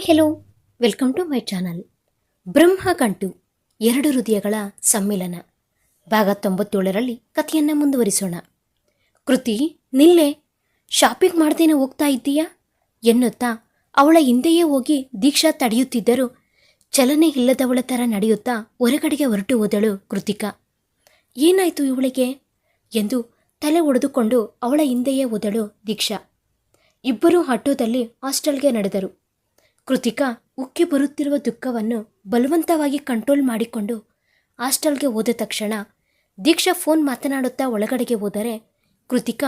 Hi hello welcome to my channel Brahmagantu ಎರಡು ಹೃದಯಗಳ ಸಮ್ಮಿಲನ. ಭಾಗ ತೊಂಬತ್ತೇಳರಲ್ಲಿ ಕಥೆಯನ್ನು ಮುಂದುವರಿಸೋಣ. ಕೃತಿ, ನಿಲ್ಲೆ ಶಾಪಿಂಗ್ ಮಾಡ್ದೇನೆ ಹೋಗ್ತಾ ಇದ್ದೀಯಾ? ಎನ್ನುತ್ತಾ ಅವಳ ಹಿಂದೆಯೇ ಹೋಗಿ ದೀಕ್ಷಾ ತಡೆಯುತ್ತಿದ್ದರೂ ಚಲನೆ ಇಲ್ಲದವಳ ಥರ ನಡೆಯುತ್ತಾ ಹೊರಗಡೆಗೆ ಹೊರಟು ಹೋದಳು ಕೃತಿಕಾ. ಏನಾಯಿತು ಇವಳಿಗೆ? ಎಂದು ತಲೆ ಒಡೆದುಕೊಂಡು ಅವಳ ಹಿಂದೆಯೇ ಹೋದಳು ದೀಕ್ಷಾ. ಇಬ್ಬರೂ ಆಟೋದಲ್ಲಿ ಹಾಸ್ಟೆಲ್ಗೆ ನಡೆದರು. ಕೃತಿಕಾ ಉಕ್ಕಿ ಬರುತ್ತಿರುವ ದುಃಖವನ್ನು ಬಲವಂತವಾಗಿ ಕಂಟ್ರೋಲ್ ಮಾಡಿಕೊಂಡು ಹಾಸ್ಟೆಲ್ಗೆ ಹೋದ ತಕ್ಷಣ ದೀಕ್ಷಾ ಫೋನ್ ಮಾತನಾಡುತ್ತಾ ಒಳಗಡೆಗೆ ಹೋದರೆ ಕೃತಿಕಾ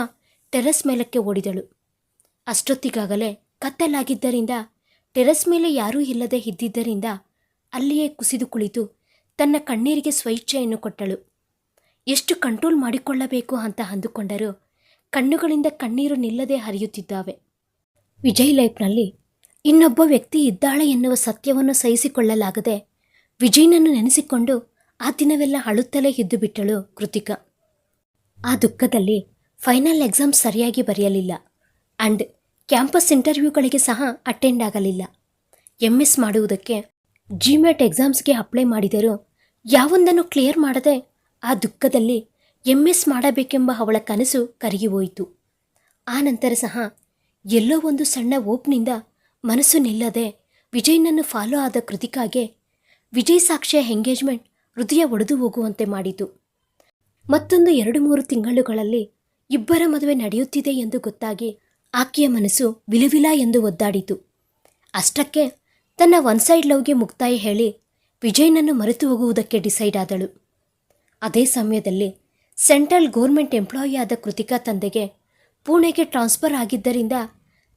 ಟೆರೆಸ್ ಮೇಲಕ್ಕೆ ಓಡಿದಳು. ಅಷ್ಟೊತ್ತಿಗಾಗಲೇ ಕತ್ತಲಾಗಿದ್ದರಿಂದ ಟೆರೆಸ್ ಮೇಲೆ ಯಾರೂ ಇಲ್ಲದೆ ಇದ್ದಿದ್ದರಿಂದ ಅಲ್ಲಿಯೇ ಕುಸಿದು ಕುಳಿತು ತನ್ನ ಕಣ್ಣೀರಿಗೆ ಸ್ವಇಚ್ಛೆಯನ್ನು ಕೊಟ್ಟಳು. ಎಷ್ಟು ಕಂಟ್ರೋಲ್ ಮಾಡಿಕೊಳ್ಳಬೇಕು ಅಂತ ಅಂದುಕೊಂಡರೂ ಕಣ್ಣುಗಳಿಂದ ಕಣ್ಣೀರು ನಿಲ್ಲದೆ ಹರಿಯುತ್ತಿದ್ದಾವೆ. ವಿಜಯ್ ಲೈಫ್ನಲ್ಲಿ ಇನ್ನೊಬ್ಬ ವ್ಯಕ್ತಿ ಇದ್ದಾಳೆ ಎನ್ನುವ ಸತ್ಯವನ್ನು ಸಹಿಸಿಕೊಳ್ಳಲಾಗದೆ ವಿಜಯನನ್ನು ನೆನೆಸಿಕೊಂಡು ಆ ದಿನವೆಲ್ಲ ಅಳುತ್ತಲೇ ಇದ್ದು ಬಿಟ್ಟಳು ಕೃತಿಕಾ. ಆ ದುಃಖದಲ್ಲಿ ಫೈನಲ್ ಎಕ್ಸಾಮ್ ಸರಿಯಾಗಿ ಬರೆಯಲಿಲ್ಲ ಆ್ಯಂಡ್ ಕ್ಯಾಂಪಸ್ ಇಂಟರ್ವ್ಯೂಗಳಿಗೆ ಸಹ ಅಟೆಂಡ್ ಆಗಲಿಲ್ಲ. ಎಂ ಎಸ್ ಮಾಡುವುದಕ್ಕೆ ಜಿಮ್ಯಾಟ್ ಎಕ್ಸಾಮ್ಸ್ಗೆ ಅಪ್ಲೈ ಮಾಡಿದರೂ ಯಾವೊಂದನ್ನು ಕ್ಲಿಯರ್ ಮಾಡದೆ ಆ ದುಃಖದಲ್ಲಿ ಎಂ ಎಸ್ ಮಾಡಬೇಕೆಂಬ ಅವಳ ಕನಸು ಕರಗಿ ಹೋಯಿತು. ಆ ನಂತರ ಸಹ ಎಲ್ಲೋ ಒಂದು ಸಣ್ಣ ಓಪ್ನಿಂದ ಮನಸ್ಸು ನಿಲ್ಲದೆ ವಿಜಯ್ನನ್ನು ಫಾಲೋ ಆದ ಕೃತಿಕಾಗೆ ವಿಜಯ್ ಸಾಕ್ಷಿಯ ಎಂಗೇಜ್ಮೆಂಟ್ ಹೃದಯ ಒಡೆದು ಹೋಗುವಂತೆ ಮಾಡಿತು. ಮತ್ತೊಂದು ಎರಡು ಮೂರು ತಿಂಗಳುಗಳಲ್ಲಿ ಇಬ್ಬರ ಮದುವೆ ನಡೆಯುತ್ತಿದೆ ಎಂದು ಗೊತ್ತಾಗಿ ಆಕೆಯ ಮನಸ್ಸು ವಿಲುವಿಲ ಎಂದು ಒದ್ದಾಡಿತು. ಅಷ್ಟಕ್ಕೆ ತನ್ನ ಒನ್ ಸೈಡ್ ಲವ್ಗೆ ಮುಕ್ತಾಯ ಹೇಳಿ ವಿಜಯ್ನನ್ನು ಮರೆತು ಹೋಗುವುದಕ್ಕೆ ಡಿಸೈಡ್ ಆದಳು. ಅದೇ ಸಮಯದಲ್ಲಿ ಸೆಂಟ್ರಲ್ ಗೋರ್ಮೆಂಟ್ ಎಂಪ್ಲಾಯಿ ಆದ ಕೃತಿಕಾ ತಂದೆಗೆ ಪುಣೆಗೆ ಟ್ರಾನ್ಸ್ಫರ್ ಆಗಿದ್ದರಿಂದ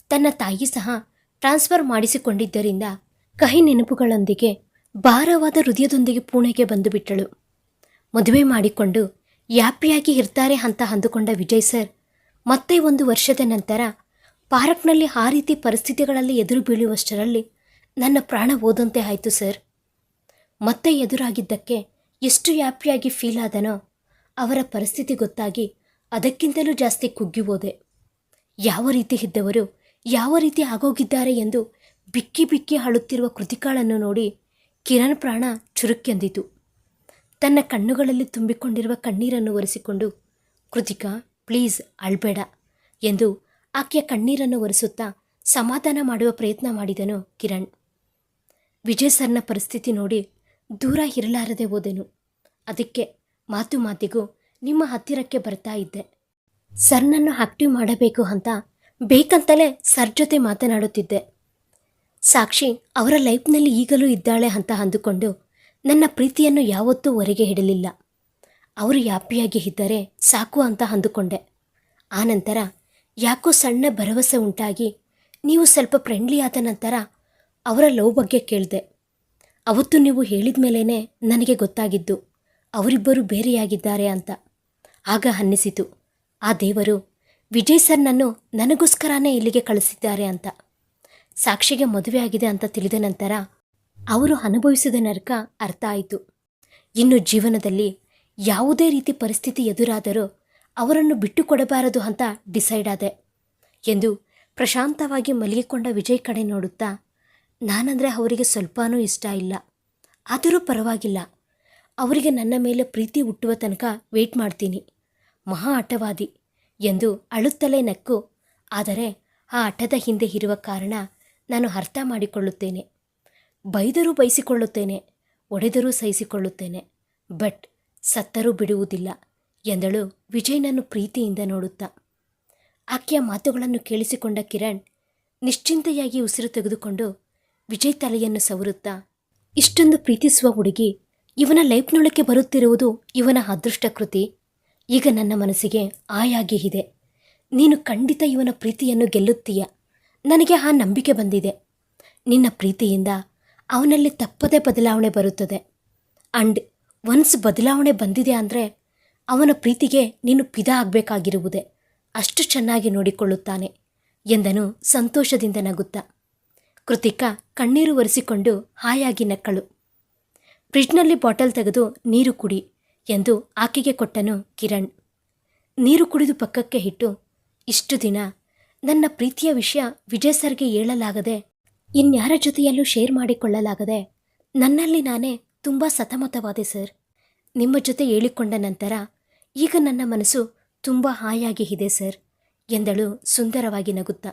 ತನ್ನ ತಾಯಿ ಸಹ ಟ್ರಾನ್ಸ್ಫರ್ ಮಾಡಿಸಿಕೊಂಡಿದ್ದರಿಂದ ಕಹಿ ನೆನಪುಗಳೊಂದಿಗೆ ಭಾರವಾದ ಹೃದಯದೊಂದಿಗೆ ಪುಣೆಗೆ ಬಂದು ಬಿಟ್ಟಳು ಮದುವೆ ಮಾಡಿಕೊಂಡು ಯಾಪಿಯಾಗಿ ಇರ್ತಾರೆ ಅಂತ ಅಂದುಕೊಂಡ ವಿಜಯ್ ಸರ್, ಮತ್ತೆ ಒಂದು ವರ್ಷದ ನಂತರ ಪಾರ್ಕ್ನಲ್ಲಿ ಆ ರೀತಿ ಪರಿಸ್ಥಿತಿಗಳಲ್ಲಿ ಎದುರು ಬೀಳುವಷ್ಟರಲ್ಲಿ ನನ್ನ ಪ್ರಾಣ ಹೋದಂತೆ ಆಯಿತು ಸರ್. ಮತ್ತೆ ಎದುರಾಗಿದ್ದಕ್ಕೆ ಎಷ್ಟು ಯಾಪಿಯಾಗಿ ಫೀಲ್ ಆದನೋ ಅವರ ಪರಿಸ್ಥಿತಿ ಗೊತ್ತಾಗಿ ಅದಕ್ಕಿಂತಲೂ ಜಾಸ್ತಿ ಕುಗ್ಗಿ ಹೋದೆ. ಯಾವ ರೀತಿ ಇದ್ದವರು ಯಾವ ರೀತಿ ಆಗೋಗಿದ್ದಾರೆ ಎಂದು ಬಿಕ್ಕಿ ಬಿಕ್ಕಿ ಅಳುತ್ತಿರುವ ಕೃತಿಕಾಳನ್ನು ನೋಡಿ ಕಿರಣ್ ಪ್ರಾಣ ಚುರುಕೆಂದಿತು ತನ್ನ ಕಣ್ಣುಗಳಲ್ಲಿ ತುಂಬಿಕೊಂಡಿರುವ ಕಣ್ಣೀರನ್ನು ಒರೆಸಿಕೊಂಡು, ಕೃತಿಕಾ, ಪ್ಲೀಸ್ ಅಳ್ಬೇಡ ಎಂದು ಆಕೆಯ ಕಣ್ಣೀರನ್ನು ಒರೆಸುತ್ತಾ ಸಮಾಧಾನ ಮಾಡುವ ಪ್ರಯತ್ನ ಮಾಡಿದನು ಕಿರಣ್. ವಿಜಯ್ ಸರ್ನ ಪರಿಸ್ಥಿತಿ ನೋಡಿ ದೂರ ಇರಲಾರದೆ ಹೋದೆನು. ಅದಕ್ಕೆ ಮಾತು ಮಾತಿಗೂ ನಿಮ್ಮ ಹತ್ತಿರಕ್ಕೆ ಬರ್ತಾ ಇದ್ದೆ. ಸರ್ನನ್ನು ಆಕ್ಟಿವ್ ಮಾಡಬೇಕು ಅಂತ ಬೇಕಂತಲೇ ಸರ್ ಜೊತೆ ಮಾತನಾಡುತ್ತಿದ್ದೆ. ಸಾಕ್ಷಿ, ಅವರ ಲೈಫ್ನಲ್ಲಿ ಈಗಲೂ ಇದ್ದಾಳೆ ಅಂತ ಅಂದುಕೊಂಡು ನನ್ನ ಪ್ರೀತಿಯನ್ನು ಯಾವತ್ತೂ ಹೊರಗೆ ಹಿಡಲಿಲ್ಲ. ಅವರು ಯಾಪಿಯಾಗಿ ಇದ್ದರೆ ಸಾಕು ಅಂತ ಅಂದುಕೊಂಡೆ. ಆನಂತರ ಯಾಕೋ ಸಣ್ಣ ಭರವಸೆ ಉಂಟಾಗಿ ನೀವು ಸ್ವಲ್ಪ ಫ್ರೆಂಡ್ಲಿ ಆದ ನಂತರ ಅವರ ಲವ್ ಬಗ್ಗೆ ಕೇಳಿದೆ. ಅವತ್ತು ನೀವು ಹೇಳಿದ ಮೇಲೇ ನನಗೆ ಗೊತ್ತಾಗಿದ್ದು, ಅವರಿಬ್ಬರು ಬೇರೆಯಾಗಿದ್ದಾರೆ ಅಂತ. ಆಗ ಅನ್ನಿಸಿತು, ಆ ದೇವರು ವಿಜಯ್ ಸರ್ನನ್ನು ನನಗೋಸ್ಕರನೇ ಇಲ್ಲಿಗೆ ಕಳಿಸಿದ್ದಾರೆ ಅಂತ. ಸಾಕ್ಷಿಗೆ ಮದುವೆ ಆಗಿದೆ ಅಂತ ತಿಳಿದ ನಂತರ ಅವರು ಅನುಭವಿಸಿದ ನರಕ ಅರ್ಥ ಆಯಿತು. ಇನ್ನು ಜೀವನದಲ್ಲಿ ಯಾವುದೇ ರೀತಿ ಪರಿಸ್ಥಿತಿ ಎದುರಾದರೂ ಅವರನ್ನು ಬಿಟ್ಟು ಕೊಡಬಾರದು ಅಂತ ಡಿಸೈಡ್ ಆದೆ. ಎಂದು ಪ್ರಶಾಂತವಾಗಿ ಮಲಗಿಕೊಂಡ ವಿಜಯ್ ಕಡೆ ನೋಡುತ್ತಾ, ನಾನಂದರೆ ಅವರಿಗೆ ಸ್ವಲ್ಪನೂ ಇಷ್ಟ ಇಲ್ಲ. ಆದರೂ ಪರವಾಗಿಲ್ಲ. ಅವರಿಗೆ ನನ್ನ ಮೇಲೆ ಪ್ರೀತಿ ಹುಟ್ಟುವ ತನಕ ವೇಟ್ ಮಾಡ್ತೀನಿ. ಮಹಾ ಆಟವಾದಿ. ಎಂದು ಅಳುತ್ತಲೇ ನಕ್ಕು. ಆದರೆ ಆ ಹಠದ ಹಿಂದೆ ಇರುವ ಕಾರಣ ನಾನು ಅರ್ಥ ಮಾಡಿಕೊಳ್ಳುತ್ತೇನೆ. ಬೈದರೂ ಬಯಸಿಕೊಳ್ಳುತ್ತೇನೆ ಒಡೆದರೂ ಸಹಿಸಿಕೊಳ್ಳುತ್ತೇನೆ. ಬಟ್ ಸತ್ತರೂ ಬಿಡುವುದಿಲ್ಲ ಎಂದಳು ವಿಜಯ್ನನ್ನು ಪ್ರೀತಿಯಿಂದ ನೋಡುತ್ತಾ. ಆಕೆಯ ಮಾತುಗಳನ್ನು ಕೇಳಿಸಿಕೊಂಡ ಕಿರಣ್ ನಿಶ್ಚಿಂತೆಯಾಗಿ ಉಸಿರು ತೆಗೆದುಕೊಂಡು ವಿಜಯ್ ತಲೆಯನ್ನು ಸವರುತ್ತಾ, ಇಷ್ಟೊಂದು ಪ್ರೀತಿಸುವ ಹುಡುಗಿ ಇವನ ಲೈಫ್ನೊಳಕ್ಕೆ ಬರುತ್ತಿರುವುದು ಇವನ ಅದೃಷ್ಟ ಕೃತಿ ಈಗ ನನ್ನ ಮನಸ್ಸಿಗೆ ಆಯಾಗಿ ಇದೆ. ನೀನು ಖಂಡಿತ ಇವನ ಪ್ರೀತಿಯನ್ನು ಗೆಲ್ಲುತ್ತೀಯ. ನನಗೆ ಆ ನಂಬಿಕೆ ಬಂದಿದೆ. ನಿನ್ನ ಪ್ರೀತಿಯಿಂದ ಅವನಲ್ಲಿ ತಪ್ಪದೇ ಬದಲಾವಣೆ ಬರುತ್ತದೆ. ಅಂಡ್ ಒನ್ಸ್ ಬದಲಾವಣೆ ಬಂದಿದೆ ಅಂದರೆ ಅವನ ಪ್ರೀತಿಗೆ ನೀನು ಪಿದ ಆಗಬೇಕಾಗಿರುವುದೇ. ಅಷ್ಟು ಚೆನ್ನಾಗಿ ನೋಡಿಕೊಳ್ಳುತ್ತಾನೆ ಎಂದನು ಸಂತೋಷದಿಂದ ನಗುತ್ತಾ. ಕೃತಿಕಾ ಕಣ್ಣೀರು ಒರೆಸಿಕೊಂಡು ಹಾಯಾಗಿ ನಕ್ಕಳು. ಫ್ರಿಡ್ಜ್ನಲ್ಲಿ ಬಾಟಲ್ ತೆಗೆದು ನೀರು ಕುಡಿ. ಎಂದು ಆಕೆಗೆ ಕೊಟ್ಟನು ಕಿರಣ್. ನೀರು ಕುಡಿದು ಪಕ್ಕಕ್ಕೆ ಇಟ್ಟು, ಇಷ್ಟು ದಿನ ನನ್ನ ಪ್ರೀತಿಯ ವಿಷಯ ವಿಜಯ್ ಸರ್ಗೆ ಹೇಳಲಾಗದೆ, ಇನ್ಯಾರ ಜೊತೆಯಲ್ಲೂ ಶೇರ್ ಮಾಡಿಕೊಳ್ಳಲಾಗದೆ, ನನ್ನಲ್ಲಿ ನಾನೇ ತುಂಬ ಸತಮತವಾದೆ ಸರ್. ನಿಮ್ಮ ಜೊತೆ ಹೇಳಿಕೊಂಡ ನಂತರ ಈಗ ನನ್ನ ಮನಸ್ಸು ತುಂಬ ಹಾಯಾಗಿ ಇದೆ ಸರ್, ಎಂದಳು ಸುಂದರವಾಗಿ ನಗುತ್ತಾ.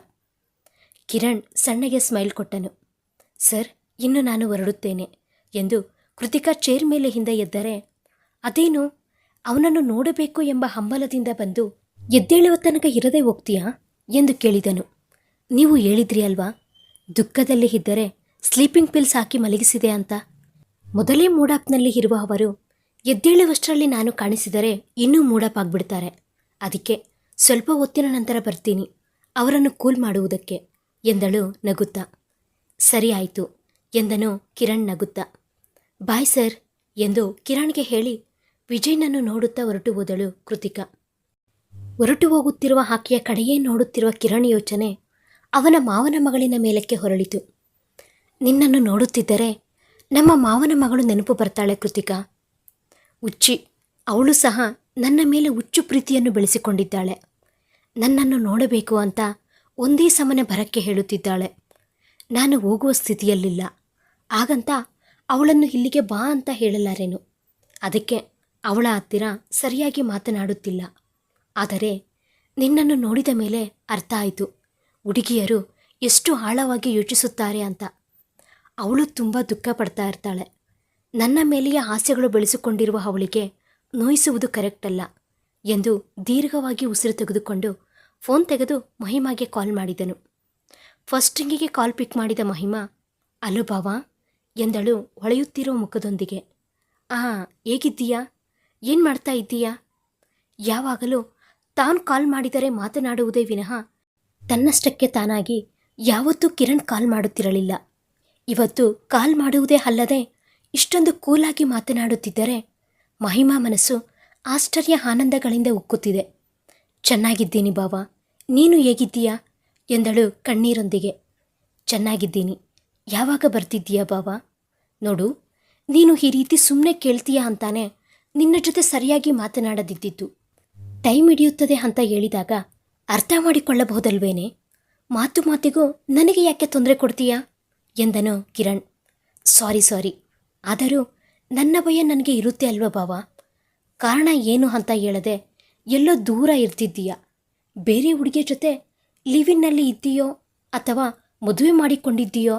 ಕಿರಣ್ ಸಣ್ಣಗೆ ಸ್ಮೈಲ್ ಕೊಟ್ಟನು. ಸರ್, ಇನ್ನು ನಾನು ಹೊರಡುತ್ತೇನೆ, ಎಂದು ಕೃತಿಕಾ ಚೇರ್ ಮೇಲೆ ಹಿಂದೆ ಎದ್ದರೆ ಅದೇನು? ಅವನನ್ನು ನೋಡಬೇಕು ಎಂಬ ಹಂಬಲದಿಂದ ಬಂದು, ಎದ್ದೇಳುವ ತನಕ ಇರದೆ ಹೋಗ್ತೀಯಾ? ಎಂದು ಕೇಳಿದನು. ನೀವು ಹೇಳಿದ್ರಿ ಅಲ್ವಾ? ದುಃಖದಲ್ಲಿ ಇದ್ದರೆ ಸ್ಲೀಪಿಂಗ್ ಪಿಲ್ಸ್ ಹಾಕಿ ಮಲಗಿಸಿದೆ ಅಂತ. ಮೊದಲೇ ಮೂಡಾಪ್ನಲ್ಲಿ ಇರುವ ಅವರು, ಎದ್ದೇಳುವಷ್ಟರಲ್ಲಿ ನಾನು ಕಾಣಿಸಿದರೆ ಇನ್ನೂ ಮೂಡಪ್ ಆಗಿಬಿಡ್ತಾರೆ. ಅದಕ್ಕೆ ಸ್ವಲ್ಪ ಹೊತ್ತಿನ ನಂತರ ಬರ್ತೀನಿ. ಅವರನ್ನು ಕೂಲ್ ಮಾಡುವುದಕ್ಕೆ ಎಂದಳು ನಗುತ್ತಾ. ಸರಿ ಆಯಿತು ಎಂದನು ಕಿರಣ್ ನಗುತ್ತಾ. ಬಾಯ್ ಸರ್ ಎಂದು ಕಿರಣ್ಗೆ ಹೇಳಿ ವಿಜಯ್ನನ್ನು ನೋಡುತ್ತಾ ಹೊರಟು ಹೋದಳು ಕೃತಿಕಾ. ಹೊರಟು ಹೋಗುತ್ತಿರುವ ಆಕೆಯ ಕಡೆಯೇ ನೋಡುತ್ತಿರುವ ಕಿರಣ್ ಯೋಚನೆ ಅವನ ಮಾವನ ಮಗಳಿನ ಮೇಲಕ್ಕೆ ಹೊರಳಿತು. ನಿನ್ನನ್ನು ನೋಡುತ್ತಿದ್ದರೆ ನಮ್ಮ ಮಾವನ ಮಗಳು ನೆನಪು ಬರ್ತಾಳೆ ಕೃತಿಕಾ. ಉಚ್ಚಿ ಅವಳು ಸಹ ನನ್ನ ಮೇಲೆ ಹುಚ್ಚು ಪ್ರೀತಿಯನ್ನು ಬೆಳೆಸಿಕೊಂಡಿದ್ದಾಳೆ. ನನ್ನನ್ನು ನೋಡಬೇಕು ಅಂತ ಒಂದೇ ಸಮನೆ ಬರಕ್ಕೆ ಹೇಳುತ್ತಿದ್ದಾಳೆ. ನಾನು ಹೋಗುವ ಸ್ಥಿತಿಯಲ್ಲಿಲ್ಲ. ಹಾಗಂತ ಅವಳನ್ನು ಇಲ್ಲಿಗೆ ಬಾ ಅಂತ ಹೇಳಲಾರೇನು. ಅದಕ್ಕೆ ಅವಳ ಹತ್ತಿರ ಸರಿಯಾಗಿ ಮಾತನಾಡುತ್ತಿಲ್ಲ. ಆದರೆ ನಿನ್ನನ್ನು ನೋಡಿದ ಮೇಲೆ ಅರ್ಥ ಆಯಿತು ಹುಡುಗಿಯರು ಎಷ್ಟು ಆಳವಾಗಿ ಯೋಚಿಸುತ್ತಾರೆ ಅಂತ. ಅವಳು ತುಂಬ ದುಃಖ ಪಡ್ತಾ ಇರ್ತಾಳೆ. ನನ್ನ ಮೇಲೆಯೇ ಆಸೆಗಳು ಬೆಳೆಸಿಕೊಂಡಿರುವ ಅವಳಿಗೆ ನೋಯಿಸುವುದು ಕರೆಕ್ಟ್ ಅಲ್ಲ ಎಂದು ದೀರ್ಘವಾಗಿ ಉಸಿರು ತೆಗೆದುಕೊಂಡು ಫೋನ್ ತೆಗೆದು ಮಹಿಮಾಗೆ ಕಾಲ್ ಮಾಡಿದನು. ಫಸ್ಟಿಂಗಿಗೆ ಕಾಲ್ ಪಿಕ್ ಮಾಡಿದ ಮಹಿಮಾ, ಅಲೋ ಬಾವಾ, ಎಂದಳು ಹೊಳೆಯುತ್ತಿರೋ ಮುಖದೊಂದಿಗೆ. ಆ, ಹೇಗಿದ್ದೀಯಾ? ಏನು ಮಾಡ್ತಾ ಇದ್ದೀಯಾ? ಯಾವಾಗಲೂ ತಾನು ಕಾಲ್ ಮಾಡಿದರೆ ಮಾತನಾಡುವುದೇ ವಿನಃ ತನ್ನಷ್ಟಕ್ಕೆ ತಾನಾಗಿ ಯಾವತ್ತೂ ಕಿರಣ್ ಕಾಲ್ ಮಾಡುತ್ತಿರಲಿಲ್ಲ. ಇವತ್ತು ಕಾಲ್ ಮಾಡುವುದೇ ಅಲ್ಲದೆ ಇಷ್ಟೊಂದು ಕೂಲಾಗಿ ಮಾತನಾಡುತ್ತಿದ್ದರೆ ಮಹಿಮಾ ಮನಸ್ಸು ಆಶ್ಚರ್ಯ ಆನಂದಗಳಿಂದ ಉಕ್ಕುತ್ತಿದೆ. ಚೆನ್ನಾಗಿದ್ದೀನಿ ಬಾವ, ನೀನು ಹೇಗಿದ್ದೀಯಾ? ಎಂದಳು ಕಣ್ಣೀರೊಂದಿಗೆ. ಚೆನ್ನಾಗಿದ್ದೀನಿ, ಯಾವಾಗ ಬರ್ತಿದ್ದೀಯಾ ಬಾವ? ನೋಡು, ನೀನು ಈ ರೀತಿ ಸುಮ್ಮನೆ ಕೇಳ್ತೀಯಾ ಅಂತಾನೆ ನಿನ್ನ ಜೊತೆ ಸರಿಯಾಗಿ ಮಾತನಾಡದಿದ್ದಿತ್ತು ಟೈಮ್ ಹಿಡಿಯುತ್ತದೆ ಅಂತ ಹೇಳಿದಾಗ ಅರ್ಥ ಮಾಡಿಕೊಳ್ಳಬಹುದಲ್ವೇನೆ? ಮಾತು ಮಾತಿಗೂ ನನಗೆ ಯಾಕೆ ತೊಂದರೆ ಕೊಡ್ತೀಯಾ? ಎಂದನು ಕಿರಣ್. ಸಾರಿ ಸಾರಿ. ಆದರೂ ನನ್ನ ಭಯ ನನಗೆ ಇರುತ್ತೆ ಅಲ್ವಾ ಬಾವ ಕಾರಣ ಏನು ಅಂತ ಹೇಳದೆ ಎಲ್ಲೋ ದೂರ ಇರ್ತಿದ್ದೀಯ? ಬೇರೆ ಹುಡುಗಿಯ ಜೊತೆ ಲಿವಿನ್ನಲ್ಲಿ ಇದ್ದೀಯೋ ಅಥವಾ ಮದುವೆ ಮಾಡಿಕೊಂಡಿದ್ದೀಯೋ?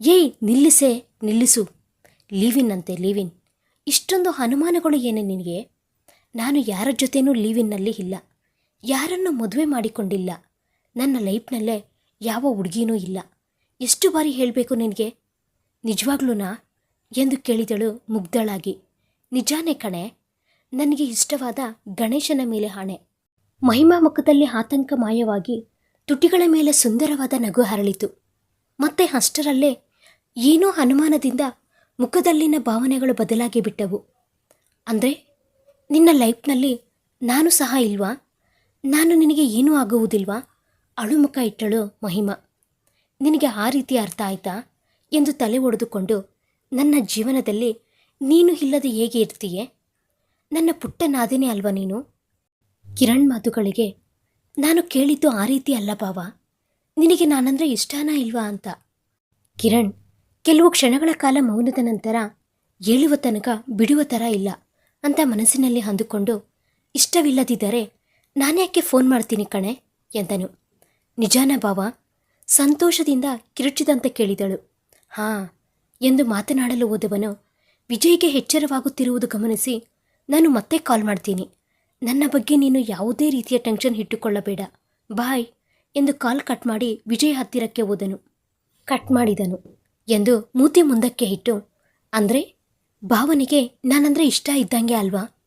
ಏಯ್, ನಿಲ್ಲಿಸೆ, ನಿಲ್ಲಿಸು. ಲೀವಿನ್ ಅಂತೆ ಲೀವಿನ್ ಇಷ್ಟೊಂದು ಅನುಮಾನಗಳು ಏನೇ ನಿನಗೆ? ನಾನು ಯಾರ ಜೊತೆನೂ ಲೀವಿನಲ್ಲಿ ಇಲ್ಲ. ಯಾರನ್ನು ಮದುವೆ ಮಾಡಿಕೊಂಡಿಲ್ಲ. ನನ್ನ ಲೈಫ್ನಲ್ಲೇ ಯಾವ ಹುಡುಗಿನೂ ಇಲ್ಲ. ಎಷ್ಟು ಬಾರಿ ಹೇಳಬೇಕು ನಿನಗೆ? ನಿಜವಾಗ್ಲೂನಾ ಎಂದು ಕೇಳಿದಳು ಮುಗ್ಧಳಾಗಿ. ನಿಜಾನೇ ಕಣೆ, ನನಗೆ ಇಷ್ಟವಾದ ಗಣೇಶನ ಮೇಲೆ ಹಾಣೆ. ಮಹಿಮಾ ಮುಖದಲ್ಲಿ ಆತಂಕ ಮಾಯವಾಗಿ ತುಟಿಗಳ ಮೇಲೆ ಸುಂದರವಾದ ನಗು ಹರಳಿತು. ಮತ್ತೆ ಅಷ್ಟರಲ್ಲೇ ಏನೋ ಅನುಮಾನದಿಂದ ಮುಖದಲ್ಲಿನ ಭಾವನೆಗಳು ಬದಲಾಗಿ ಬಿಟ್ಟವು. ಅಂದರೆ, ನಿನ್ನ ಲೈಫ್ನಲ್ಲಿ ನಾನು ಸಹ ಇಲ್ವಾ? ನಾನು ನಿನಗೆ ಏನೂ ಆಗುವುದಿಲ್ವಾ? ಅಳುಮುಖ ಇಟ್ಟಳು ಮಹಿಮಾ. ನಿನಗೆ ಆ ರೀತಿ ಅರ್ಥ ಆಯ್ತಾ? ಎಂದು ತಲೆ ಒಡೆದುಕೊಂಡು, ನನ್ನ ಜೀವನದಲ್ಲಿ ನೀನು ಇಲ್ಲದೆ ಹೇಗೆ ಇರ್ತೀಯೆ? ನನ್ನ ಪುಟ್ಟ ನಾದಿನೇ ಅಲ್ವಾ ನೀನು? ಕಿರಣ್ ಮಾತುಗಳಿಗೆ, ನಾನು ಕೇಳಿದ್ದು ಆ ರೀತಿ ಅಲ್ಲ ಭಾವ ನಿನಗೆ ನಾನಂದರೆ ಇಷ್ಟಾನ ಇಲ್ವಾ ಅಂತ. ಕಿರಣ್ ಕೆಲವು ಕ್ಷಣಗಳ ಕಾಲ ಮೌನದ ನಂತರ ಏಳುವ ತನಕ ಬಿಡುವ ಥರ ಇಲ್ಲ ಅಂತ ಮನಸ್ಸಿನಲ್ಲಿ ಅಂದುಕೊಂಡು, ಇಷ್ಟವಿಲ್ಲದಿದ್ದರೆ ನಾನ್ಯಾಕೆ ಫೋನ್ ಮಾಡ್ತೀನಿ ಕಣೆ ಎಂದನು. ನಿಜಾನ ಭಾವ, ಸಂತೋಷದಿಂದ ಕಿರುಚಿದಂತೆ ಕೇಳಿದಳು. ಹಾಂ ಎಂದು ಮಾತನಾಡಲು ಹೋದವನು ವಿಜಯ್ಗೆ ಎಚ್ಚರವಾಗುತ್ತಿರುವುದು ಗಮನಿಸಿ, ನಾನು ಮತ್ತೆ ಕಾಲ್ ಮಾಡ್ತೀನಿ. ನನ್ನ ಬಗ್ಗೆ ನೀನು ಯಾವುದೇ ರೀತಿಯ ಟೆನ್ಷನ್ ಇಟ್ಟುಕೊಳ್ಳಬೇಡ. ಬಾಯ್ ಎಂದು ಕಾಲ್ ಕಟ್ ಮಾಡಿ ವಿಜಯ್ ಹತ್ತಿರಕ್ಕೆ ಹೋದನು. ಕಟ್ ಮಾಡಿದನು. ಎಂದು ಮೂತಿ ಮುಂದಕ್ಕೆ ಇಟ್ಟು, ಅಂದರೆ ಭಾವನಿಗೆ ನಾನಂದರೆ ಇಷ್ಟ ಇದ್ದಂಗೆ ಅಲ್ವಾ?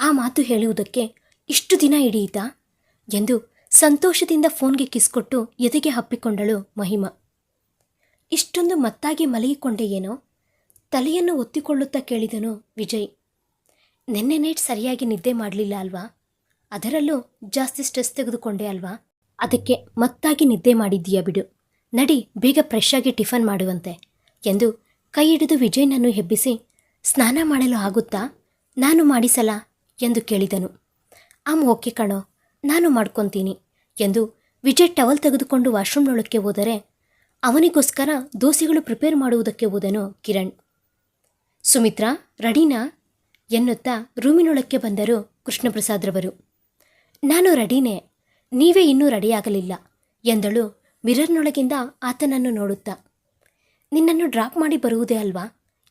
ಆ ಮಾತು ಹೇಳುವುದಕ್ಕೆ ಇಷ್ಟು ದಿನ ಹಿಡಿಯಿತಾ? ಎಂದು ಸಂತೋಷದಿಂದ ಫೋನ್ಗೆ ಕಿಸ್ಕೊಟ್ಟು ಎದೆಗೆ ಹಪ್ಪಿಕೊಂಡಳು ಮಹಿಮಾ. ಇಷ್ಟೊಂದು ಮತ್ತಾಗಿ ಮಲಗಿಕೊಂಡೆ ಏನೋ? ತಲೆಯನ್ನು ಒತ್ತಿಕೊಳ್ಳುತ್ತಾ ಕೇಳಿದನು ವಿಜಯ್. ನಿನ್ನೆ ನೈಟ್ ಸರಿಯಾಗಿ ನಿದ್ದೆ ಮಾಡಲಿಲ್ಲ ಅಲ್ವಾ? ಅದರಲ್ಲೂ ಜಾಸ್ತಿ ಸ್ಟ್ರೆಸ್ ತೆಗೆದುಕೊಂಡೆ ಅಲ್ವಾ? ಅದಕ್ಕೆ ಮತ್ತಾಗಿ ನಿದ್ದೆ ಮಾಡಿದ್ದೀಯಾ ಬಿಡು. ನಡಿ, ಬೇಗ ಫ್ರೆಶ್ ಆಗಿ ಟಿಫನ್ ಮಾಡುವಂತೆ ಎಂದು ಕೈ ಹಿಡಿದು ವಿಜಯ್ನನ್ನು ಹೆಬ್ಬಿಸಿ, ಸ್ನಾನ ಮಾಡಲು ಆಗುತ್ತಾ? ನಾನು ಮಾಡಿಸಲ ಎಂದು ಕೇಳಿದನು. ಆಮ್, ಓಕೆ ಕಣೋ, ನಾನು ಮಾಡ್ಕೊತೀನಿ ಎಂದು ವಿಜಯ್ ಟವಲ್ ತೆಗೆದುಕೊಂಡು ವಾಶ್ರೂಮ್ನೊಳಕ್ಕೆ ಹೋದರೆ, ಅವನಿಗೋಸ್ಕರ ದೋಸೆಗಳು ಪ್ರಿಪೇರ್ ಮಾಡುವುದಕ್ಕೆ ಹೋದನು ಕಿರಣ್. ಸುಮಿತ್ರಾ, ರೆಡಿನಾ? ಎನ್ನುತ್ತಾ ರೂಮಿನೊಳಕ್ಕೆ ಬಂದರು ಕೃಷ್ಣಪ್ರಸಾದ್ರವರು ನಾನು ರೆಡಿನೇ, ನೀವೇ ಇನ್ನೂ ರೆಡಿಯಾಗಲಿಲ್ಲ ಎಂದಳು ಮಿರರ್ನೊಳಗಿಂದ ಆತನನ್ನು ನೋಡುತ್ತಾ, ನಿನ್ನನ್ನು ಡ್ರಾಪ್ ಮಾಡಿ ಬರುವುದೇ ಅಲ್ವಾ?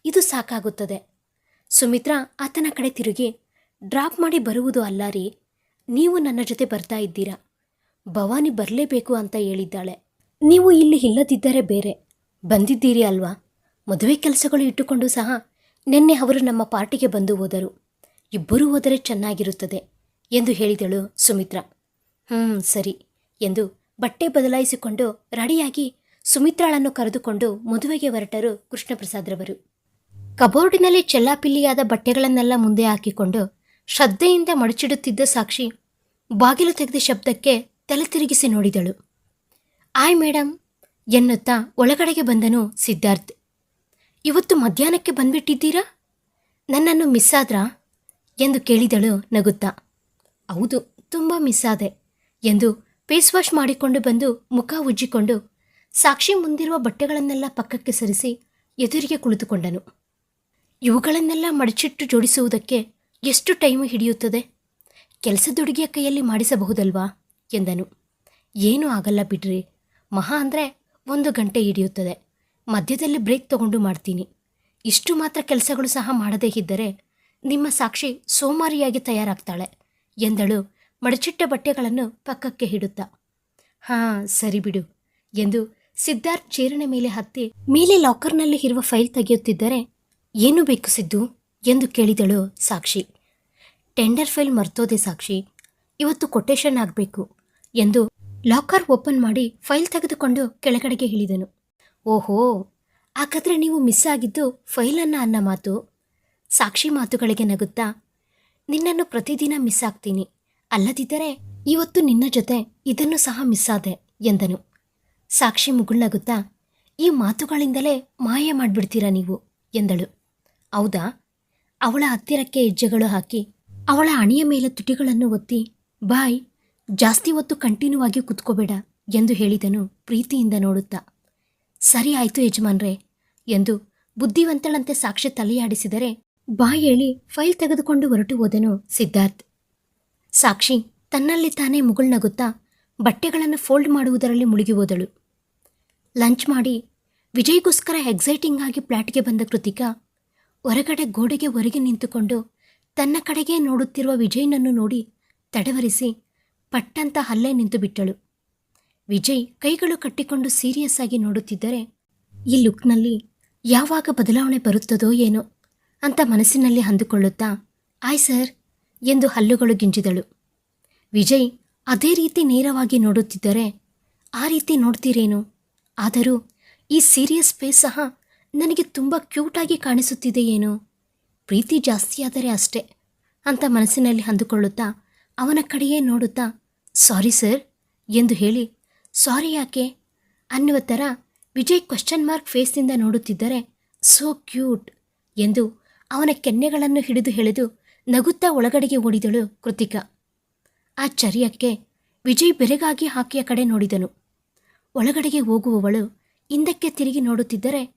ಇದು ಸಾಕಾಗುತ್ತದೆ. ಸುಮಿತ್ರಾ ಆತನ ಕಡೆ ತಿರುಗಿ, ಡ್ರಾಪ್ ಮಾಡಿ ಬರುವುದು ಅಲ್ಲ ರೀ, ನೀವು ನನ್ನ ಜೊತೆ ಬರ್ತಾ ಇದ್ದೀರಾ? ಭವಾನಿ ಬರಲೇಬೇಕು ಅಂತ ಹೇಳಿದ್ದಾಳೆ. ನೀವು ಇಲ್ಲಿ ಇಲ್ಲದಿದ್ದರೆ ಬೇರೆ, ಬಂದಿದ್ದೀರಿ ಅಲ್ವಾ? ಮದುವೆ ಕೆಲಸಗಳು ಇಟ್ಟುಕೊಂಡು ಸಹ ನಿನ್ನೆ ಅವರು ನಮ್ಮ ಪಾರ್ಟಿಗೆ ಬಂದು ಹೋದರು. ಇಬ್ಬರೂ ಹೋದರೆ ಚೆನ್ನಾಗಿರುತ್ತದೆ, ಎಂದು ಹೇಳಿದಳು ಸುಮಿತ್ರಾ. ಹ್ಞೂ ಸರಿ, ಎಂದು ಬಟ್ಟೆ ಬದಲಾಯಿಸಿಕೊಂಡು ರೆಡಿಯಾಗಿ ಸುಮಿತ್ರಾಳನ್ನು ಕರೆದುಕೊಂಡು ಮದುವೆಗೆ ಹೊರಟರು ಕೃಷ್ಣಪ್ರಸಾದ್ರವರು. ಕಬೋರ್ಡಿನಲ್ಲಿ ಚೆಲ್ಲಾಪಿಲ್ಲಿಯಾದ ಬಟ್ಟೆಗಳನ್ನೆಲ್ಲ ಮುಂದೆ ಹಾಕಿಕೊಂಡು ಶ್ರದ್ಧೆಯಿಂದ ಮಡಚಿಡುತ್ತಿದ್ದ ಸಾಕ್ಷಿ ಬಾಗಿಲು ತೆಗೆದ ಶಬ್ದಕ್ಕೆ ತಲೆ ತಿರುಗಿಸಿ ನೋಡಿದಳು. ಆಯ್ ಮೇಡಮ್ ಎನ್ನುತ್ತಾ ಒಳಗಡೆಗೆ ಬಂದನು ಸಿದ್ಧಾರ್ಥ್. ಇವತ್ತು ಮಧ್ಯಾಹ್ನಕ್ಕೆ ಬಂದ್ಬಿಟ್ಟಿದ್ದೀರಾ? ನನ್ನನ್ನು ಮಿಸ್ ಆದ್ರಾ ಎಂದು ಕೇಳಿದಳು ನಗುತ್ತಾ. ಹೌದು, ತುಂಬ ಮಿಸ್ ಆದೆ ಎಂದು ಫೇಸ್ ವಾಶ್ ಮಾಡಿಕೊಂಡು ಬಂದು ಮುಖ ಉಜ್ಜಿಕೊಂಡು ಸಾಕ್ಷಿ ಮುಂದಿರುವ ಬಟ್ಟೆಗಳನ್ನೆಲ್ಲ ಪಕ್ಕಕ್ಕೆ ಸರಿಸಿ ಎದುರಿಗೆ ಕುಳಿತುಕೊಂಡನು. ಇವುಗಳನ್ನೆಲ್ಲ ಮಡಚಿಟ್ಟು ಜೋಡಿಸುವುದಕ್ಕೆ ಎಷ್ಟು ಟೈಮು ಹಿಡಿಯುತ್ತದೆ? ಕೆಲಸದುಡುಗಿಯ ಕೈಯಲ್ಲಿ ಮಾಡಿಸಬಹುದಲ್ವಾ? ಎಂದನು. ಏನೂ ಆಗಲ್ಲ ಬಿಡ್ರಿ. ಮಹಾ ಅಂದರೆ ಒಂದು ಗಂಟೆ ಹಿಡಿಯುತ್ತದೆ. ಮಧ್ಯದಲ್ಲಿ ಬ್ರೇಕ್ ತಗೊಂಡು ಮಾಡ್ತೀನಿ. ಇಷ್ಟು ಮಾತ್ರ ಕೆಲಸಗಳು ಸಹ ಮಾಡದೇ ಇದ್ದರೆ ನಿಮ್ಮ ಸಾಕ್ಷಿ ಸೋಮಾರಿಯಾಗಿ ತಯಾರಾಗ್ತಾಳೆ, ಎಂದಳು ಮಡಚಿಟ್ಟ ಬಟ್ಟೆಗಳನ್ನು ಪಕ್ಕಕ್ಕೆ ಹಿಡುತ್ತಾ. ಹಾಂ, ಸರಿ ಬಿಡು ಎಂದು ಸಿದ್ಧಾರ್ಥ್ ಚೇರಿನ ಮೇಲೆ ಹತ್ತಿ ಮೇಲೆ ಲಾಕರ್ನಲ್ಲಿ ಇರುವ ಫೈಲ್ ತೆಗೆಯುತ್ತಿದ್ದರೆ ಏನು ಬೇಕು ಸಿದ್ದು ಎಂದು ಕೇಳಿದಳು ಸಾಕ್ಷಿ. ಟೆಂಡರ್ ಫೈಲ್ ಮರ್ತೋದೆ ಸಾಕ್ಷಿ. ಇವತ್ತು ಕೊಟೇಶನ್ ಆಗಬೇಕು ಎಂದು ಲಾಕರ್ ಓಪನ್ ಮಾಡಿ ಫೈಲ್ ತೆಗೆದುಕೊಂಡು ಕೆಳಗಡೆಗೆ ಇಳಿದನು. ಓಹೋ, ಹಾಗಾದರೆ ನೀವು ಮಿಸ್ ಆಗಿದ್ದು ಫೈಲನ್ನು ಅನ್ನ ಮಾತು? ಸಾಕ್ಷಿ ಮಾತುಗಳಿಗೆ ನಗುತ್ತಾ, ನಿನ್ನನ್ನು ಪ್ರತಿದಿನ ಮಿಸ್ ಆಗ್ತೀನಿ. ಅಲ್ಲದಿದ್ದರೆ ಇವತ್ತು ನಿನ್ನ ಜೊತೆ ಇದನ್ನು ಸಹ ಮಿಸ್ ಆದೆ ಎಂದನು. ಸಾಕ್ಷಿ ಮುಗುಳ್ನಗುತ್ತಾ, ಈ ಮಾತುಗಳಿಂದಲೇ ಮಾಯ ಮಾಡಿಬಿಡ್ತೀರಾ ನೀವು ಎಂದಳು. ಹೌದಾ? ಅವಳ ಹತ್ತಿರಕ್ಕೆ ಹೆಜ್ಜೆಗಳು ಹಾಕಿ, ಅವಳ ಅಣಿಯ ಮೇಲೆ ತುಟಿಗಳನ್ನು ಒತ್ತಿ, ಬಾಯ್, ಜಾಸ್ತಿ ಹೊತ್ತು ಕಂಟಿನ್ಯೂ ಆಗಿ ಕುತ್ಕೋಬೇಡ ಎಂದು ಹೇಳಿದನು ಪ್ರೀತಿಯಿಂದ ನೋಡುತ್ತಾ. ಸರಿ ಆಯಿತು ಯಜಮಾನ್ರೇ ಎಂದು ಬುದ್ಧಿವಂತಳಂತೆ ಸಾಕ್ಷಿ ತಲೆಯಾಡಿಸಿದರೆ, ಬಾಯ್ ಹೇಳಿ ಫೈಲ್ ತೆಗೆದುಕೊಂಡು ಹೊರಟು ಹೋದನು ಸಿದ್ಧಾರ್ಥ್. ಸಾಕ್ಷಿ ತನ್ನಲ್ಲಿ ತಾನೇ ಮುಗುಳ್ನಗುತ್ತಾ ಬಟ್ಟೆಗಳನ್ನು ಫೋಲ್ಡ್ ಮಾಡುವುದರಲ್ಲಿ ಮುಳುಗಿ ಹೋದಳು. ಲಂಚ್ ಮಾಡಿ ವಿಜಯ್ಗೋಸ್ಕರ ಎಕ್ಸೈಟಿಂಗ್ ಆಗಿ ಫ್ಲ್ಯಾಟ್ಗೆ ಬಂದ ಕೃತಿಕಾ ಹೊರಗಡೆ ಗೋಡೆಗೆ ಹೊರಗೆ ನಿಂತುಕೊಂಡು ತನ್ನ ಕಡೆಗೆ ನೋಡುತ್ತಿರುವ ವಿಜಯ್ನನ್ನು ನೋಡಿ ತಡವರಿಸಿ ಪಟ್ಟಂತ ಹಲ್ಲೆ ನಿಂತು ಬಿಟ್ಟಳು. ವಿಜಯ್ ಕೈಗಳು ಕಟ್ಟಿಕೊಂಡು ಸೀರಿಯಸ್ ಆಗಿ ನೋಡುತ್ತಿದ್ದರೆ ಈ ಲುಕ್ನಲ್ಲಿ ಯಾವಾಗ ಬದಲಾವಣೆ ಬರುತ್ತದೋ ಏನೋ ಅಂತ ಮನಸ್ಸಿನಲ್ಲಿ ಅಂದುಕೊಳ್ಳುತ್ತಾ, ಆಯ್ ಸರ್ ಎಂದು ಹಲ್ಲುಗಳು ಗಿಂಜಿದಳು. ವಿಜಯ್, ಅದೇ ರೀತಿ ನೇರವಾಗಿ ನೋಡುತ್ತಿದ್ದರೆ ಆ ರೀತಿ ನೋಡ್ತೀರೇನು? ಆದರೂ ಈ ಸೀರಿಯಸ್ ಫೇಸ್ ಸಹ ನನಗೆ ತುಂಬ ಕ್ಯೂಟಾಗಿ ಕಾಣಿಸುತ್ತಿದೆ ಏನೋ ಪ್ರೀತಿ ಜಾಸ್ತಿಯಾದರೆ ಅಷ್ಟೇ ಅಂತ ಮನಸ್ಸಿನಲ್ಲಿ ಅಂದುಕೊಳ್ಳುತ್ತಾ ಅವನ ಕಡೆಯೇ ನೋಡುತ್ತಾ, ಸಾರಿ ಸರ್, ಎಂದು ಹೇಳಿ, ಸಾರಿ ಯಾಕೆ? ಅನ್ನುವ ಥರ ವಿಜಯ್ ಕ್ವಶನ್ ಮಾರ್ಕ್ ಫೇಸ್ನಿಂದ ನೋಡುತ್ತಿದ್ದರೆ, ಸೋ ಕ್ಯೂಟ್, ಎಂದು ಅವನ ಕೆನ್ನೆಗಳನ್ನು ಹಿಡಿದು ಎಳೆದು ನಗುತ್ತಾ ಒಳಗಡೆಗೆ ಓಡಿದಳು ಕೃತಿಕಾ. ಆ ಚರ್ಯಕ್ಕೆ ವಿಜಯ್ ಬೆರಗಾಗಿ ಹಾಕಿಯ ಕಡೆ ನೋಡಿದನು. ಒಳಗಡೆಗೆ ಹೋಗುವವಳು ಹಿಂದಕ್ಕೆ ತಿರುಗಿ ನೋಡುತ್ತಿದ್ದರೆ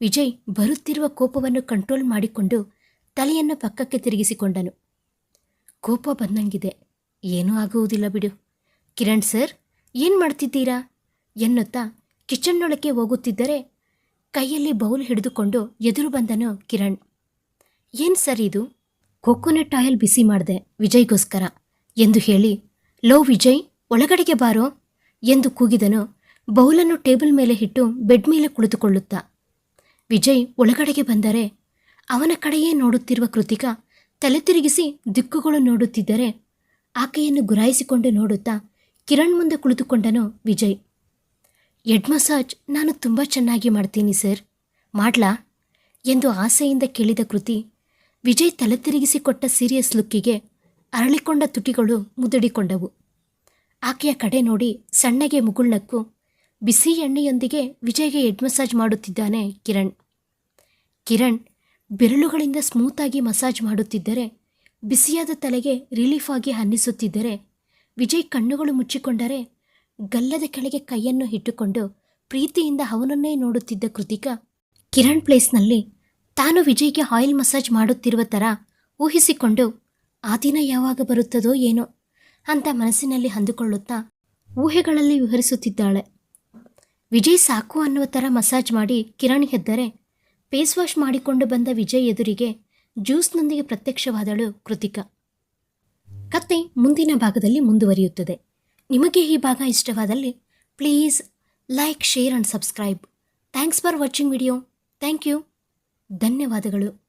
ವಿಜಯ್ ಬರುತ್ತಿರುವ ಕೋಪವನ್ನು ಕಂಟ್ರೋಲ್ ಮಾಡಿಕೊಂಡು ತಲೆಯನ್ನು ಪಕ್ಕಕ್ಕೆ ತಿರುಗಿಸಿಕೊಂಡನು. ಕೋಪ ಬಂದಂಗಿದೆ. ಏನೂ ಆಗುವುದಿಲ್ಲ ಬಿಡು. ಕಿರಣ್ ಸರ್, ಏನು ಮಾಡ್ತಿದ್ದೀರಾ? ಎನ್ನುತ್ತಾ ಕಿಚನ್ನೊಳಕ್ಕೆ ಹೋಗುತ್ತಿದ್ದರೆ ಕೈಯಲ್ಲಿ ಬೌಲ್ ಹಿಡಿದುಕೊಂಡು ಎದುರು ಬಂದನು ಕಿರಣ್. ಏನು ಸರ್ ಇದು? ಕೊಕೊನಟ್ ಆಯಿಲ್ ಬಿಸಿ ಮಾಡಿದೆ ವಿಜಯ್ಗೋಸ್ಕರ ಎಂದು ಹೇಳಿ, ಲೋ ವಿಜಯ್, ಒಳಗಡೆಗೆ ಬಾರೋ ಎಂದು ಕೂಗಿದನು, ಬೌಲನ್ನು ಟೇಬಲ್ ಮೇಲೆ ಇಟ್ಟು ಬೆಡ್ ಮೇಲೆ ಕುಳಿತುಕೊಳ್ಳುತ್ತಾ. ವಿಜಯ್ ಒಳಗಡೆಗೆ ಬಂದರೆ ಅವನ ಕಡೆಯೇ ನೋಡುತ್ತಿರುವ ಕೃತಿಕಾ ತಲೆ ತಿರುಗಿಸಿ ದಿಕ್ಕುಗಳು ನೋಡುತ್ತಿದ್ದರೆ ಆಕೆಯನ್ನು ಗುರಾಯಿಸಿಕೊಂಡು ನೋಡುತ್ತಾ ಕಿರಣ್ ಮುಂದೆ ಕುಳಿತುಕೊಂಡನು ವಿಜಯ್. ಎಡ್ ಮಸಾಜ್ ನಾನು ತುಂಬ ಚೆನ್ನಾಗಿ ಮಾಡ್ತೀನಿ ಸರ್. ಮಾಡ್ಲಾ? ಎಂದು ಆಸೆಯಿಂದ ಕೇಳಿದ ಕೃತಿ ವಿಜಯ್ ತಲೆ ತಿರುಗಿಸಿಕೊಟ್ಟ ಸೀರಿಯಸ್ ಲುಕ್ಕಿಗೆ ಅರಳಿಕೊಂಡ ತುಟಿಗಳು ಮುದುಡಿಕೊಂಡವು. ಆಕೆಯ ಕಡೆ ನೋಡಿ ಸಣ್ಣಗೆ ಮುಗುಳ್ನಕ್ಕು, ಬಿಸಿ ಎಣ್ಣೆಯೊಂದಿಗೆ ವಿಜಯ್ಗೆ ಹೆಡ್ ಮಸಾಜ್ ಮಾಡುತ್ತಿದ್ದಾನೆ ಕಿರಣ್. ಕಿರಣ್ ಬೆರಳುಗಳಿಂದ ಸ್ಮೂತಾಗಿ ಮಸಾಜ್ ಮಾಡುತ್ತಿದ್ದರೆ, ಬಿಸಿಯಾದ ತಲೆಗೆ ರಿಲೀಫ್ ಆಗಿ ಅನ್ನಿಸುತ್ತಿದ್ದರೆ ವಿಜಯ್ ಕಣ್ಣುಗಳು ಮುಚ್ಚಿಕೊಂಡರೆ ಗಲ್ಲದ ಕೆಳಗೆ ಕೈಯನ್ನು ಇಟ್ಟುಕೊಂಡು ಪ್ರೀತಿಯಿಂದ ಅವನನ್ನೇ ನೋಡುತ್ತಿದ್ದ ಕೃತಿಕಾ ಕಿರಣ್ ಪ್ಲೇಸ್ನಲ್ಲಿ ತಾನು ವಿಜಯ್ಗೆ ಆಯಿಲ್ ಮಸಾಜ್ ಮಾಡುತ್ತಿರುವ ಥರ ಊಹಿಸಿಕೊಂಡು, ಆ ದಿನ ಯಾವಾಗ ಬರುತ್ತದೋ ಏನೋ ಅಂತ ಮನಸ್ಸಿನಲ್ಲಿ ಅಂದುಕೊಳ್ಳುತ್ತಾ ಊಹೆಗಳಲ್ಲಿ ವಿವರಿಸುತ್ತಿದ್ದಾಳೆ. ವಿಜಯ್ ಸಾಕು ಅನ್ನುವ ಥರ ಮಸಾಜ್ ಮಾಡಿ ಕಿರಣ್ ಹೆದ್ದರೆ ಫೇಸ್ ವಾಶ್ ಮಾಡಿಕೊಂಡು ಬಂದ ವಿಜಯ್ ಎದುರಿಗೆ ಜ್ಯೂಸ್ನೊಂದಿಗೆ ಪ್ರತ್ಯಕ್ಷವಾದಳು ಕೃತಿಕಾ. ಕತೆ ಮುಂದಿನ ಭಾಗದಲ್ಲಿ ಮುಂದುವರಿಯುತ್ತದೆ. ನಿಮಗೆ ಈ ಭಾಗ ಇಷ್ಟವಾದಲ್ಲಿ please like, share and subscribe. Thanks for watching video. Thank you. ಧನ್ಯವಾದಗಳು.